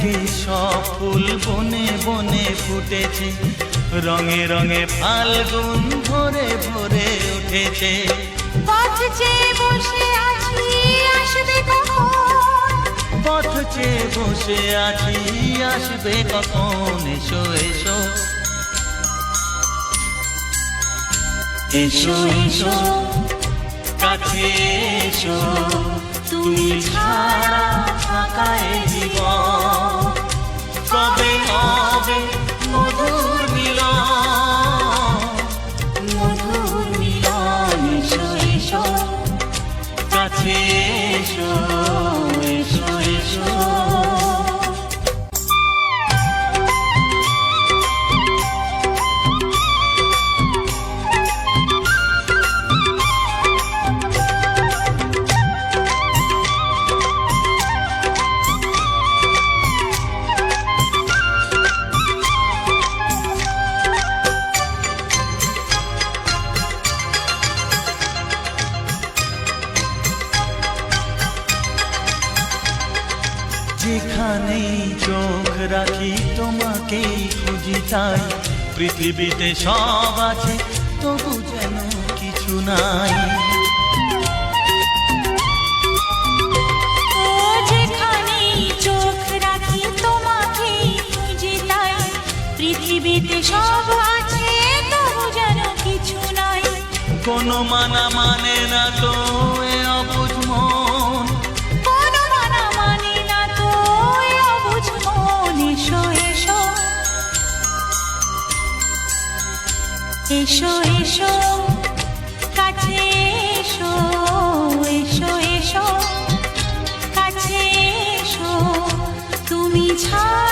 ফুল বনে বনে ফুটেছে। রঙে রঙে ফাল্গুন ভরে ভরে উঠেছে। পথ চেয়ে বসে আছি আসবে কখন? পথ চেয়ে বসে আছি আসবে কখন? এসো এসো। এসো এসো। কাছে এসো। তুমি ছাড়া ফাঁকা কাছে যেখানেই চোখ রাখি তোমাকেই খুঁজি তাই পৃথিবীতে সব আছে তবু যেন কিছু নাই। ও যেখানে চোখ রাখি তোমাকে খুঁজে তাই পৃথিবীতে সব আছে তবু যেন কিছু নাই। কোনো মানা মানে না তো এসো এসো কাছে এসো এসো এসো কাছে এসো তুমি ছাড়